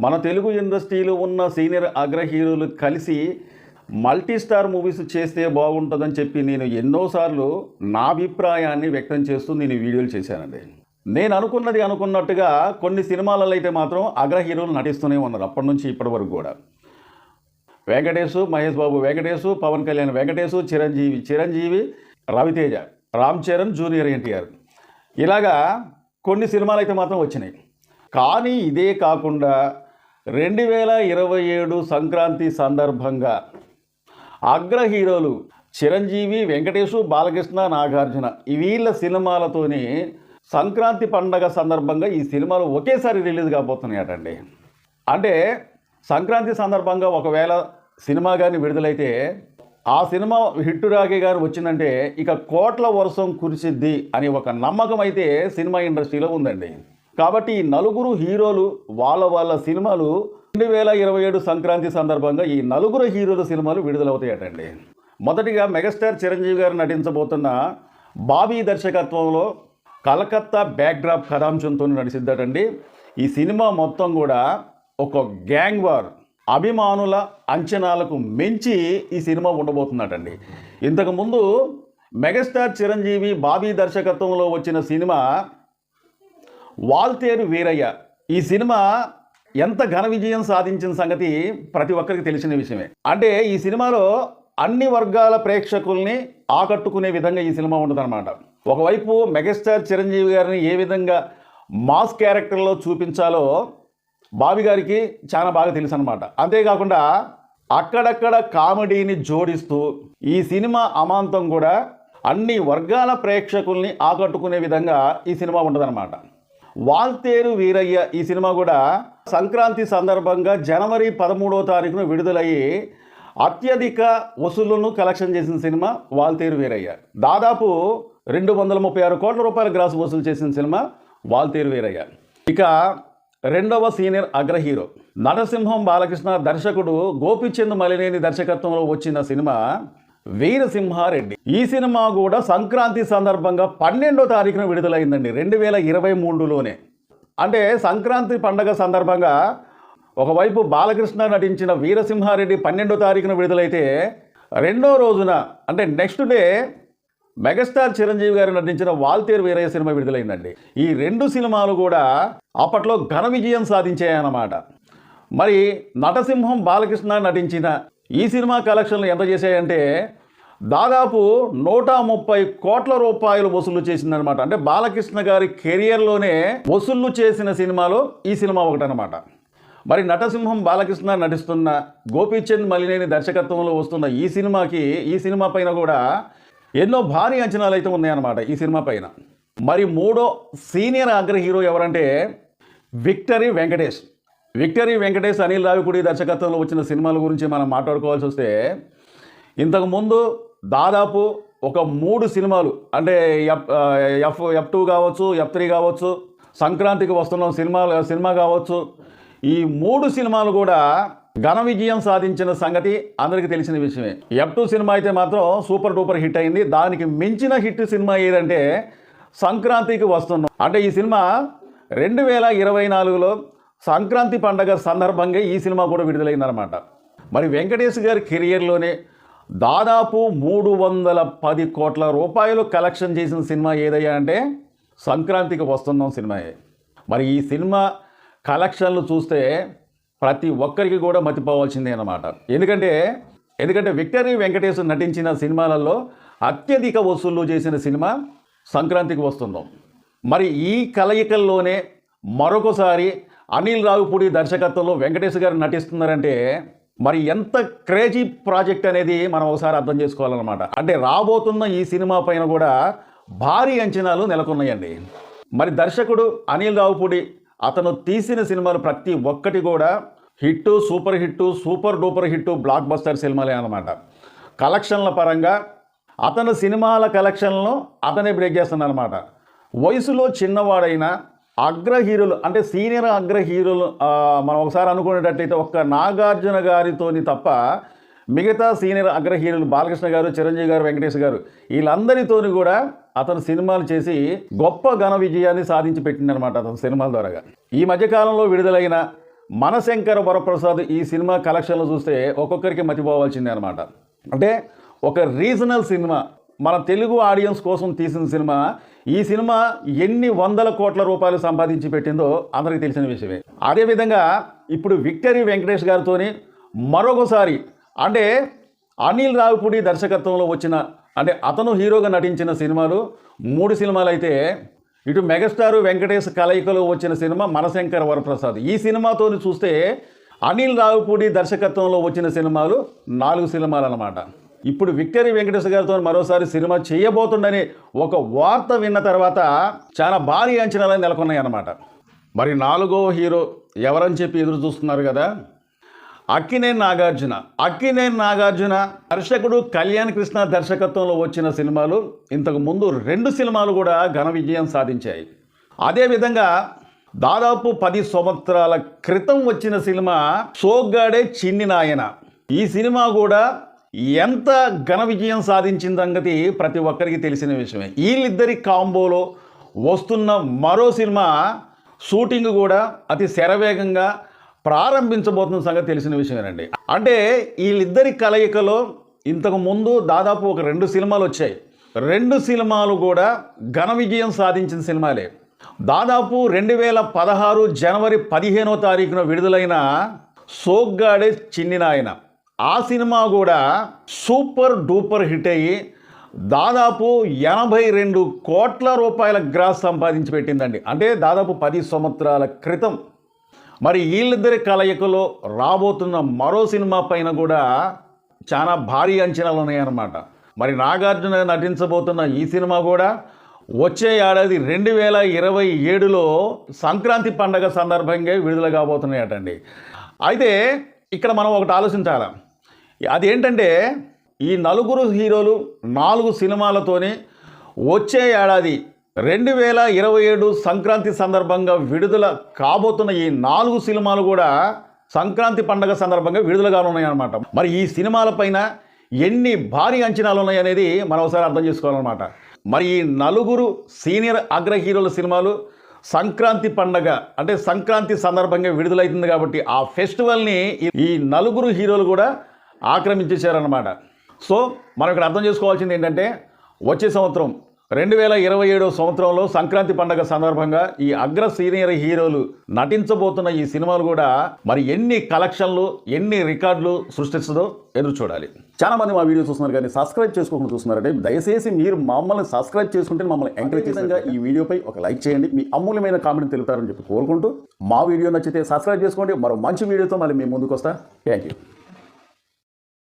మన తెలుగు ఇండస్ట్రీలో ఉన్న సీనియర్ అగ్ర హీరోలు కలిసి మల్టీ స్టార్ మూవీస్ చేస్తే బాగుంటుందని చెప్పి నేను ఎన్నోసార్లు నా అభిప్రాయాన్ని వ్యక్తం చేస్తూ నేను వీడియోలు చేశానండి. నేను అనుకున్నది అనుకున్నట్టుగా కొన్ని సినిమాలలో అయితే మాత్రం అగ్ర హీరోలు నటిస్తూనే ఉన్నారు అప్పటి నుంచి ఇప్పటి వరకు కూడా. వెంకటేశు మహేష్ బాబు వెంకటేశు పవన్ కళ్యాణ్ వెంకటేశు చిరంజీవి చిరంజీవి రవితేజ రామ్ చరణ్ జూనియర్ ఎన్టీఆర్. ఇలాగా కొన్ని సినిమాలు అయితే మాత్రం వచ్చినాయి. కానీ ఇదే కాకుండా రెండు వేల ఇరవై ఏడు సంక్రాంతి సందర్భంగా అగ్ర హీరోలు చిరంజీవి వెంకటేశు బాలకృష్ణ నాగార్జున వీళ్ళ సినిమాలతోని సంక్రాంతి పండగ సందర్భంగా ఈ సినిమాలు ఒకేసారి రిలీజ్ కాబోతున్నాయటండి. అంటే సంక్రాంతి సందర్భంగా ఒకవేళ సినిమా కానీ విడుదలైతే ఆ సినిమా హిట్ రాగే గారు వచ్చిందంటే ఇక కోట్ల వర్షం కురిసిద్ది అని ఒక నమ్మకం అయితే సినిమా ఇండస్ట్రీలో ఉందండి. కాబట్టి ఈ నలుగురు హీరోలు వాళ్ళ వాళ్ళ సినిమాలు రెండు వేల ఇరవై ఏడు సంక్రాంతి సందర్భంగా ఈ నలుగురు హీరోల సినిమాలు విడుదలవుతాయటండి. మొదటిగా మెగాస్టార్ చిరంజీవి గారు నటించబోతున్న బాబీ దర్శకత్వంలో కలకత్తా బ్యాక్డ్రాప్ కథాంశంతో నడిచిద్దటండి ఈ సినిమా మొత్తం కూడా ఒక గ్యాంగ్ వార్. అభిమానుల అంచనాలకు మించి ఈ సినిమా ఉండబోతుందటండి. ఇంతకుముందు మెగాస్టార్ చిరంజీవి బాబీ దర్శకత్వంలో వచ్చిన సినిమా వాల్తేరు వీరయ్య. ఈ సినిమా ఎంత ఘన విజయం సాధించిన సంగతి ప్రతి ఒక్కరికి తెలిసిన విషయమే. అంటే ఈ సినిమాలో అన్ని వర్గాల ప్రేక్షకుల్ని ఆకట్టుకునే విధంగా ఈ సినిమా ఉంటుందన్నమాట. ఒకవైపు మెగాస్టార్ చిరంజీవి గారిని ఏ విధంగా మాస్ క్యారెక్టర్లో చూపించాలో బాబి గారికి చాలా బాగా తెలుసు అనమాట అంతేకాకుండా అక్కడక్కడ కామెడీని జోడిస్తూ ఈ సినిమా అమాంతం కూడా అన్ని వర్గాల ప్రేక్షకుల్ని ఆకట్టుకునే విధంగా ఈ సినిమా ఉండదన్నమాట వాల్తేరు వీరయ్య ఈ సినిమా కూడా సంక్రాంతి సందర్భంగా జనవరి పదమూడవ తారీఖున విడుదలయ్యి అత్యధిక వసూళ్ళను కలెక్షన్ చేసిన సినిమా వాల్తేరు వీరయ్య. దాదాపు రెండు వందల ముప్పై ఆరు కోట్ల రూపాయల గ్రాస్ వసూలు చేసిన సినిమా వాల్తేరు వీరయ్య. ఇక రెండవ సీనియర్ అగ్ర హీరో నరసింహం బాలకృష్ణ దర్శకుడు గోపిచంద్ మలినేని దర్శకత్వంలో వచ్చిన సినిమా వీరసింహారెడ్డి. ఈ సినిమా కూడా సంక్రాంతి సందర్భంగా పన్నెండో తారీఖున విడుదలైందండి రెండు వేల ఇరవై మూడులోనే. అంటే సంక్రాంతి పండగ సందర్భంగా ఒకవైపు బాలకృష్ణ నటించిన వీరసింహారెడ్డి పన్నెండో తారీఖున విడుదలైతే రెండో రోజున అంటే నెక్స్ట్ డే మెగాస్టార్ చిరంజీవి గారు నటించిన వాల్తేరు వీరయ్య సినిమా విడుదలైందండి. ఈ రెండు సినిమాలు కూడా అప్పట్లో ఘన విజయం సాధించాయన్నమాట. మరి నటసింహం బాలకృష్ణ నటించిన ఈ సినిమా కలెక్షన్లు ఎంత చేశాయంటే దాదాపు నూట ముప్పై కోట్ల రూపాయలు వసూలు చేసిందనమాట అంటే బాలకృష్ణ గారి కెరియర్లోనే వసూళ్ళు చేసిన సినిమాలో ఈ సినిమా ఒకటనమాట మరి నటసింహం బాలకృష్ణ నటిస్తున్న గోపీచంద్ మలినేని దర్శకత్వంలో వస్తున్న ఈ సినిమాకి ఈ సినిమా పైన కూడా ఎన్నో భారీ అంచనాలు అయితే ఉన్నాయన్నమాట ఈ సినిమా పైన. మరి మూడో సీనియర్ అగ్ర హీరో ఎవరంటే విక్టరీ వెంకటేష్. విక్టరీ వెంకటేష్ అనిల్ రావిపూడి దర్శకత్వంలో వచ్చిన సినిమాల గురించి మనం మాట్లాడుకోవాల్సి వస్తే ఇంతకుముందు దాదాపు ఒక మూడు సినిమాలు అంటే ఎఫ్ ఎఫ్ ఎఫ్ టూ కావచ్చు ఎఫ్ త్రీ కావచ్చు సంక్రాంతికి వస్తున్న సినిమా సినిమా కావచ్చు ఈ మూడు సినిమాలు కూడా ఘన విజయం సాధించిన సంగతి అందరికీ తెలిసిన విషయమే. ఎఫ్ టూ సినిమా అయితే మాత్రం సూపర్ డూపర్ హిట్ అయింది. దానికి మించిన హిట్ సినిమా ఏదంటే సంక్రాంతికి వస్తున్నాం అంటే ఈ సినిమా రెండు వేల ఇరవై నాలుగులో సంక్రాంతి పండగ సందర్భంగా ఈ సినిమా కూడా విడుదలైందనమాట మరి వెంకటేష్ గారి కెరియర్లోనే దాదాపు మూడు వందల పది కోట్ల రూపాయలు కలెక్షన్ చేసిన సినిమా ఏదయ్యా అంటే సంక్రాంతికి వస్తున్నాం సినిమాయే. మరి ఈ సినిమా కలెక్షన్లు చూస్తే ప్రతి ఒక్కరికి కూడా మతిపోవాల్సిందే అనమాట ఎందుకంటే ఎందుకంటే విక్టరీ వెంకటేష్ నటించిన సినిమాలలో అత్యధిక వసూళ్ళు చేసిన సినిమా సంక్రాంతికి వస్తున్నాం మరి ఈ కలయికల్లోనే మరొకసారి అనిల్ రావుపూడి దర్శకత్వంలో వెంకటేష్ గారు నటిస్తున్నారంటే మరి ఎంత క్రేజీ ప్రాజెక్ట్ అనేది మనం ఒకసారి అర్థం చేసుకోవాలన్నమాట. అంటే రాబోతున్న ఈ సినిమా పైన కూడా భారీ అంచనాలు నెలకొన్నాయండి. మరి దర్శకుడు అనిల్ రావుపూడి అతను తీసిన సినిమాలు ప్రతి ఒక్కటి కూడా hit super hit super duper hit blockbuster సినిమాలే అనమాట కలెక్షన్ల పరంగా అతను సినిమాల కలెక్షన్లను అతనే బ్రేక్ చేస్తున్నాడు అనమాట వయసులో చిన్నవాడైనా అగ్ర హీరోలు అంటే సీనియర్ అగ్ర హీరోలు మనం ఒకసారి అనుకునేటట్లయితే ఒక్క నాగార్జున గారితోని తప్ప మిగతా సీనియర్ అగ్ర హీరోలు బాలకృష్ణ గారు చిరంజీవి గారు వెంకటేష్ గారు వీళ్ళందరితోని కూడా అతను సినిమాలు చేసి గొప్ప ఘన విజయాన్ని సాధించి పెట్టిందనమాట అతను సినిమాల ద్వారా ఈ మధ్యకాలంలో విడుదలైన మనశంకర వరప్రసాద్ ఈ సినిమా కలెక్షన్లు చూస్తే ఒక్కొక్కరికి మతిపోవాల్సిందే అనమాట అంటే ఒక రీజనల్ సినిమా మన తెలుగు ఆడియన్స్ కోసం తీసిన సినిమా ఈ సినిమా ఎన్ని వందల కోట్ల రూపాయలు సంపాదించి పెట్టిందో అందరికీ తెలిసిన విషయమే. అదేవిధంగా ఇప్పుడు విక్టరీ వెంకటేష్ గారితోని మరొకసారి అంటే అనిల్ రావిపూడి దర్శకత్వంలో వచ్చిన అంటే అతను హీరోగా నటించిన సినిమాలు మూడు సినిమాలు అయితే ఇటు మెగాస్టార్ వెంకటేష్ కలయికలో వచ్చిన సినిమా మనశంకర వరప్రసాద్. ఈ సినిమాతో చూస్తే అనిల్ రావిపూడి దర్శకత్వంలో వచ్చిన సినిమాలు నాలుగు సినిమాలు అన్నమాట ఇప్పుడు విక్టరీ వెంకటేశ్వర గారితో మరోసారి సినిమా చేయబోతుండని ఒక వార్త విన్న తర్వాత చాలా భారీ అంచనాలు నెలకొన్నాయి అన్నమాట మరి నాలుగో హీరో ఎవరని చెప్పి ఎదురు చూస్తున్నారు కదా? అక్కినేని నాగార్జున. అక్కినేని నాగార్జున దర్శకుడు కళ్యాణ్ కృష్ణ దర్శకత్వంలో వచ్చిన సినిమాలు ఇంతకు ముందు రెండు సినిమాలు కూడా ఘన విజయం సాధించాయి. అదేవిధంగా దాదాపు పది సంవత్సరాల క్రితం వచ్చిన సినిమా సోగ్గాడే చిన్ని నాయన. ఈ సినిమా కూడా ఎంత ఘన విజయం సాధించిన సంగతి ప్రతి ఒక్కరికి తెలిసిన విషయమే. వీళ్ళిద్దరి కాంబోలో వస్తున్న మరో సినిమా షూటింగ్ కూడా అతి శరవేగంగా ప్రారంభించబోతున్న సంగతి తెలిసిన విషయమేనండి. అంటే వీళ్ళిద్దరి కలయికలో ఇంతకు ముందు దాదాపు ఒక రెండు సినిమాలు వచ్చాయి. రెండు సినిమాలు కూడా ఘన విజయం సాధించిన సినిమాలే. దాదాపు రెండు వేల పదహారు జనవరి పదిహేనో తారీఖున విడుదలైన సోగ్గాడే చిన్ని నాయన. ఆ సినిమా కూడా సూపర్ డూపర్ హిట్ అయ్యి దాదాపు ఎనభై రెండు కోట్ల రూపాయల గ్రాస్ సంపాదించి పెట్టిందండి. అంటే దాదాపు పది సంవత్సరాల క్రితం. మరి వీళ్ళిద్దరి కలయికలో రాబోతున్న మరో సినిమా పైన కూడా చాలా భారీ అంచనాలు ఉన్నాయన్నమాట. మరి నాగార్జున నటించబోతున్న ఈ సినిమా కూడా వచ్చే ఏడాది రెండు వేల ఇరవై ఏడులో సంక్రాంతి పండగ సందర్భంగా విడుదల కాబోతున్నాయటండి. అయితే ఇక్కడ మనం ఒకటి ఆలోచించాలి? అదేంటంటే ఈ నలుగురు హీరోలు నాలుగు సినిమాలతోని వచ్చే ఏడాది రెండు వేల ఇరవై ఏడు సంక్రాంతి సందర్భంగా విడుదల కాబోతున్న ఈ నాలుగు సినిమాలు కూడా సంక్రాంతి పండగ సందర్భంగా విడుదల కానున్నాయన్నమాట. మరి ఈ సినిమాల పైన ఎన్ని భారీ అంచనాలు ఉన్నాయనేది మనం ఒకసారి అర్థం చేసుకోవాలన్నమాట. మరి ఈ నలుగురు సీనియర్ అగ్ర హీరోల సినిమాలు సంక్రాంతి పండగ అంటే సంక్రాంతి సందర్భంగా విడుదలవుతుంది కాబట్టి ఆ ఫెస్టివల్ని ఈ నలుగురు హీరోలు కూడా ఆక్రమించేశారన్నమాట. సో మనం ఇక్కడ అర్థం చేసుకోవాల్సింది ఏంటంటే వచ్చే సంవత్సరం రెండు వేల ఇరవై ఏడో సంవత్సరంలో సంక్రాంతి పండగ సందర్భంగా ఈ అగ్ర సీనియర్ హీరోలు నటించబోతున్న ఈ సినిమాలు కూడా మరి ఎన్ని కలెక్షన్లు ఎన్ని రికార్డులు సృష్టిస్తుందో ఎదురు చూడాలి. చాలా మంది మా వీడియో చూస్తున్నారు కానీ సబ్స్క్రైబ్ చేసుకోకుండా చూస్తున్నారంటే దయచేసి మీరు మమ్మల్ని సబ్స్క్రైబ్ చేసుకుంటే మమ్మల్ని ఎంకరేజ్ చేసేందుకు ఈ వీడియోపై ఒక లైక్ చేయండి మీ అమూల్యమైన కామెంట్ తెలుపుతారని చెప్పి కోరుకుంటూ మా వీడియో నచ్చితే సబ్స్క్రైబ్ చేసుకోండి. మరో మంచి వీడియోతో మళ్ళీ మేము ముందుకు వస్తా థ్యాంక్ యూ